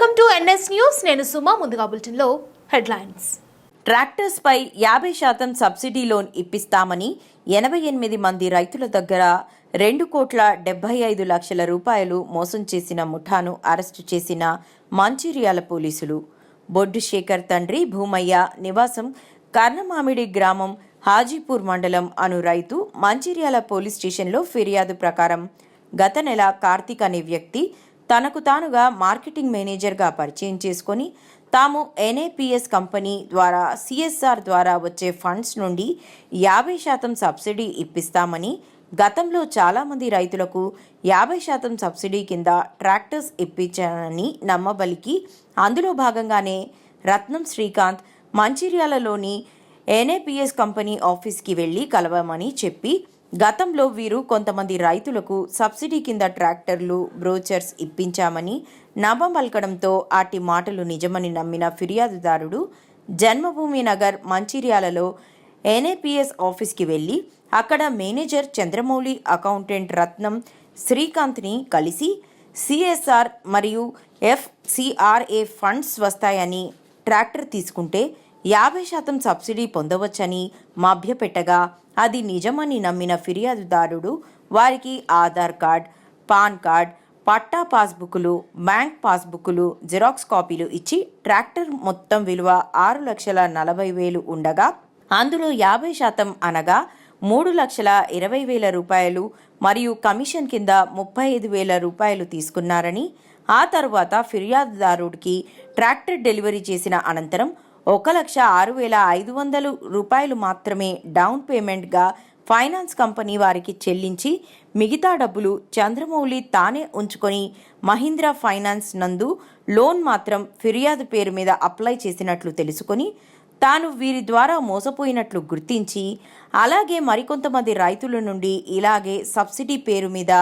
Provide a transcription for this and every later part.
Welcome to NS news. నేను సుమా ముందుగా బులెటిన్లో హెడ్లైన్స్. ట్రాక్టర్స్పై యాభై శాతం సబ్సిడీ లోన్ ఇప్పిస్తామని ఎనభై ఎనిమిది మంది రైతుల దగ్గర రెండు కోట్ల డెబ్బై ఐదు లక్షల రూపాయలు మోసం చేసిన ముఠాను అరెస్టు చేసిన మంచిర్యాల పోలీసులు. బొడ్డు శేఖర్ తండ్రి భూమయ్య నివాసం కర్ణమామిడి గ్రామం హాజీపూర్ మండలం అను రైతు మంచిర్యాల పోలీస్ స్టేషన్లో ఫిర్యాదు ప్రకారం గత నెల కార్తీక్ అనే వ్యక్తి తనకు తానుగా మార్కెటింగ్ మేనేజర్గా పరిచయం చేసుకొని తాము ఎన్ఏపిఎస్ కంపెనీ ద్వారా సిఎస్ఆర్ ద్వారా వచ్చే ఫండ్స్ నుండి యాభై శాతం సబ్సిడీ ఇప్పిస్తామని గతంలో చాలామంది రైతులకు యాభై శాతం సబ్సిడీ కింద ట్రాక్టర్స్ ఇప్పించానని నమ్మబలికి అందులో భాగంగానే రత్నం శ్రీకాంత్ మంచిర్యాలలోని ఎన్ఏపిఎస్ కంపెనీ ఆఫీస్కి వెళ్ళి కలవమని చెప్పి గతంలో వీరు కొంతమంది రైతులకు సబ్సిడీ కింద ట్రాక్టర్లు బ్రోచర్స్ ఇప్పించామని నమ్మబలకడంతో ఆటి మాటలు నిజమని నమ్మిన ఫిర్యాదుదారుడు జన్మభూమి నగర్ మంచిర్యాలలో ఎన్ఏపిఎస్ ఆఫీస్కి వెళ్ళి అక్కడ మేనేజర్ చంద్రమౌళి అకౌంటెంట్ రత్నం శ్రీకాంత్ని కలిసి సిఎస్ఆర్ మరియు ఎఫ్సిఆర్ఏ ఫండ్స్ వస్తాయని ట్రాక్టర్ తీసుకుంటే యాభై శాతం సబ్సిడీ పొందవచ్చని మభ్యపెట్టగా అది నిజమని నమ్మిన ఫిర్యాదుదారుడు వారికి ఆధార్ కార్డ్ పాన్ కార్డ్ పట్టా పాస్బుక్లు బ్యాంక్ పాస్బుక్లు జిరాక్స్ కాపీలు ఇచ్చి ట్రాక్టర్ మొత్తం విలువ ఆరు లక్షల నలభై వేలు ఉండగా అందులో యాభై శాతం అనగా మూడు లక్షల ఇరవై వేల రూపాయలు మరియు కమిషన్ కింద ముప్పై ఐదు వేల రూపాయలు తీసుకున్నారని ఆ తరువాత ఫిర్యాదుదారుడికి ట్రాక్టర్ డెలివరీ చేసిన అనంతరం ఒక లక్ష ఆరు వేల ఐదు వందలు రూపాయలు మాత్రమే డౌన్ పేమెంట్గా ఫైనాన్స్ కంపెనీ వారికి చెల్లించి మిగతా డబ్బులు చంద్రమౌళి తానే ఉంచుకొని మహీంద్రా ఫైనాన్స్ నందు లోన్ మాత్రం ఫిర్యాదు పేరు మీద అప్లై చేసినట్లు తెలుసుకొని తాను వీరి ద్వారా మోసపోయినట్లు గుర్తించి అలాగే మరికొంతమంది రైతుల నుండి ఇలాగే సబ్సిడీ పేరు మీద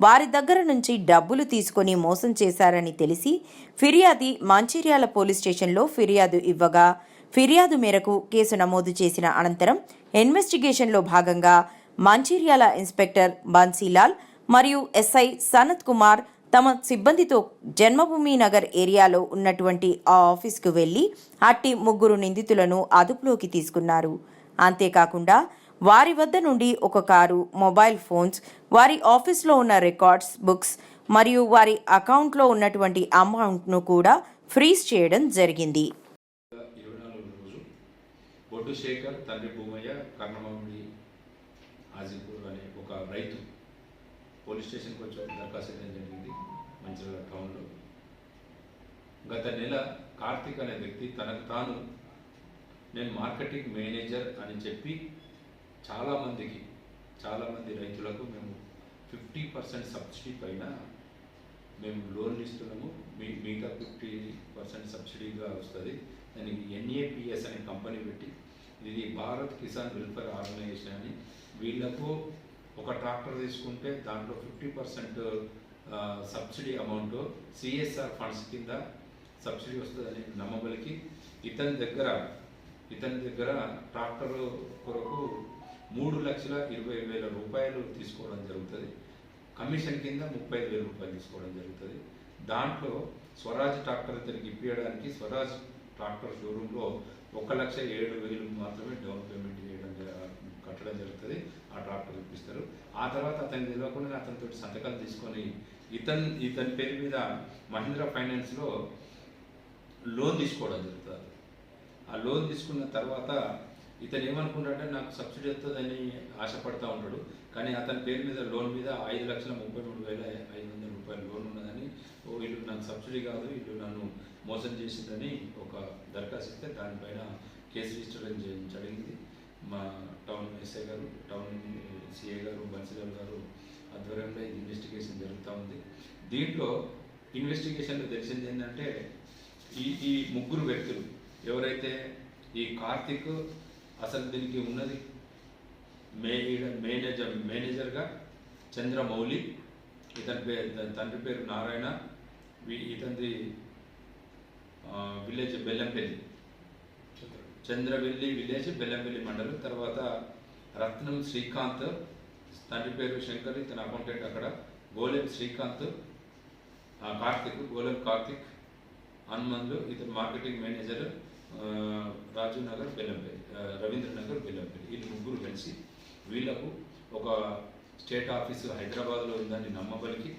వారి దగ్గర నుంచి డబ్బులు తీసుకొని మోసం చేశారని తెలిసి ఫిర్యాది మంచిర్యాల పోలీస్ స్టేషన్లో ఫిర్యాదు ఇవ్వగా ఫిర్యాదు మేరకు కేసు నమోదు చేసిన అనంతరం ఇన్వెస్టిగేషన్లో భాగంగా మంచిర్యాల ఇన్స్పెక్టర్ బన్సీలాల్ మరియు ఎస్ఐ సనత్ కుమార్ తమ సిబ్బందితో జన్మభూమి నగర్ ఏరియాలో ఉన్నటువంటి ఆ ఆఫీస్కు వెళ్ళి అట్టి ముగ్గురు నిందితులను అదుపులోకి తీసుకున్నారు. అంతేకాకుండా వారి వద్ద నుండి ఒక కారు మొబైల్ ఫోన్స్ వారి ఆఫీస్లో ఉన్న రికార్డ్స్ బుక్స్ మరియు వారి అకౌంట్లో ఉన్నటువంటి అమౌంట్ను కూడా ఫ్రీజ్ చేయడం జరిగింది. బొడ్డు శేఖర్ తండ్రి భూమయ్య కర్ణమామిడి హాజీపూర్ అనే ఒక రైతు పోలీస్ స్టేషన్కి వచ్చి దరఖాస్తు చేయడం జరిగింది మంచిర్యాల టౌన్లో. గత నెల కార్తీక్ అనే వ్యక్తి తనకు తాను నేను మార్కెటింగ్ మేనేజర్ అని చెప్పి చాలామందికి చాలామంది రైతులకు మేము ఫిఫ్టీ పర్సెంట్ సబ్సిడీ పైన మేము లోన్లు ఇస్తున్నాము. మీ మిగతా ఫిఫ్టీ పర్సెంట్ సబ్సిడీగా వస్తుంది. దానికి ఎన్ఏపిఎస్ అనే కంపెనీ పెట్టి ఇది భారత్ కిసాన్ వెల్ఫేర్ ఆర్గనైజేషన్ అని వీళ్ళకు ఒక ట్రాక్టర్ తీసుకుంటే దాంట్లో fifty percent subsidy amount CSR funds కింద సబ్సిడీ వస్తుందని నమ్మబలికి ఇతని దగ్గర ఇతని దగ్గర ట్రాక్టర్ కొరకు మూడు లక్షల ఇరవై వేల రూపాయలు తీసుకోవడం జరుగుతుంది. కమిషన్ కింద ముప్పై ఐదు వేల రూపాయలు తీసుకోవడం జరుగుతుంది. దాంట్లో స్వరాజ్ ట్రాక్టర్ ఇతనికి ఇప్పించడానికి స్వరాజ్ ట్రాక్టర్ షోరూంలో ఒక లక్ష ఏడు వేలు మాత్రమే డౌన్ పేమెంట్ చేయడం కట్టడం జరుగుతుంది. ఆ ట్రాక్టర్ ఇప్పిస్తారు. ఆ తర్వాత అతనికి తెలియకుండా అతనితో సంతకాలు తీసుకొని ఇతన్ ఇతని పేరు మీద మహీంద్రా ఫైనాన్స్లో లోన్ తీసుకోవడం జరుగుతుంది. ఆ లోన్ తీసుకున్న తర్వాత ఇతను ఏమనుకుంటాడంటే నాకు సబ్సిడీ వస్తుందని ఆశపడతా ఉంటాడు. కానీ అతని పేరు మీద లోన్ మీద ఐదు లక్షల ముప్పై మూడు వేల ఐదు వందల రూపాయల లోన్ ఉన్నదని ఓ వీళ్ళు నాకు సబ్సిడీ కాదు వీళ్ళు నన్ను మోసం చేసిందని ఒక దరఖాస్తు ఇస్తే దానిపైన కేసు రిజిస్టర్ జరిగింది. మా టౌన్ ఎస్ఐ గారు టౌన్ సిఏ గారు బన్సిలాల్ గారు ఆధ్వర్యంలో ఇది ఇన్వెస్టిగేషన్ జరుగుతూ ఉంది. దీంట్లో ఇన్వెస్టిగేషన్లో తెలిసింది ఏంటంటే ఈ ఈ ముగ్గురు వ్యక్తులు ఎవరైతే ఈ కార్తిక్ అసలు దీనికి ఉన్నది మే ఈడ- మేనేజర్ మేనేజర్గా చంద్రమౌళి ఇతని పేరు తండ్రి పేరు నారాయణ వీ- ఇతనిది విలేజ్ బెల్లంపల్లి. చంద్రవెల్లి విలేజ్ బెల్లంపల్లి మండలం తర్వాత రత్నం శ్రీకాంత్ తండ్రి పేరు శంకర్ ఇతను అకౌంటెంట్ అక్కడ. గోలెం శ్రీకాంత్ కార్తిక్ గోలెం కార్తిక్ హనుమంతులు ఇతను మార్కెటింగ్ మేనేజర్. రాజు నగర్ బెల్లంపల్లి. ఆ, రవీంద్ర నగర్ బెల్లంపల్లి. వీళ్ళు ముగ్గురు కలిసి వీళ్ళకు ఒక స్టేట్ ఆఫీసు హైదరాబాద్లో ఉందని నమ్మబలికి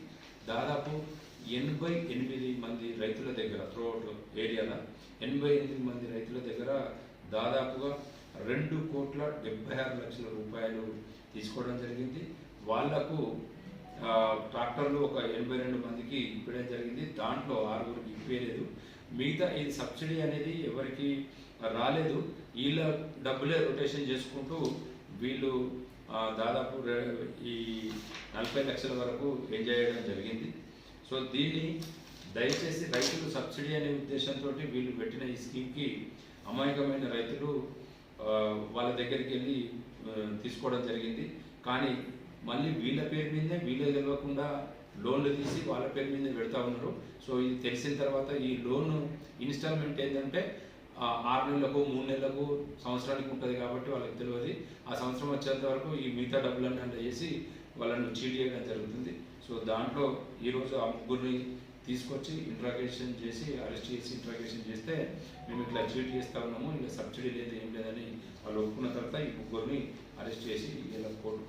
దాదాపు ఎనభై ఎనిమిది మంది రైతుల దగ్గర త్రూఅవుట్ ఏరియాలో ఎనభై ఎనిమిది మంది రైతుల దగ్గర దాదాపుగా రెండు కోట్ల డెబ్బై ఆరు లక్షల రూపాయలు తీసుకోవడం జరిగింది. వాళ్ళకు ట్రాక్టర్లు ఒక ఎనభై రెండు మందికి ఇప్పడం జరిగింది. దాంట్లో ఆరుగురికి ఇవ్వలేదు మిగతా ఈ సబ్సిడీ అనేది ఎవరికి రాలేదు వీళ్ళ డబ్బులే రొటేషన్ చేసుకుంటూ వీళ్ళు దాదాపు ఈ నలభై లక్షల వరకు ఎంజాయ్ చేయడం జరిగింది. సో దీన్ని దయచేసి రైతులు సబ్సిడీ అనే ఉద్దేశంతో వీళ్ళు పెట్టిన ఈ స్కీమ్కి అమాయకమైన రైతులు వాళ్ళ దగ్గరికి వెళ్ళి తీసుకోవడం జరిగింది. కానీ మళ్ళీ వీళ్ళ పేరు మీదే వీళ్ళే తెలియకుండా లోన్లు తీసి వాళ్ళ పేరు మీద పెడతా ఉన్నారు. సో ఇది తెలిసిన తర్వాత ఈ లోన్ ఇన్స్టాల్మెంట్ ఏంటంటే ఆరు నెలలకు మూడు నెలలకు సంవత్సరానికి ఉంటుంది కాబట్టి వాళ్ళకి తెలియదు. ఆ సంవత్సరం వచ్చేంత వరకు ఈ మిగతా డబ్బులన్నీ అంటే చేసి వాళ్ళను చీట్ చేయడం జరుగుతుంది. సో దాంట్లో ఈరోజు ఆ ముగ్గురిని తీసుకొచ్చి ఇంట్రాగేషన్ చేసి అరెస్ట్ చేసి ఇంట్రాగేషన్ చేస్తే మేము ఇట్లా చీట్ చేస్తా ఉన్నాము. ఇలా సబ్సిడీ లేదు ఏం లేదని వాళ్ళు ఒప్పుకున్న తర్వాత ఈ ముగ్గురిని అరెస్ట్ చేసి ఇలా కోర్టు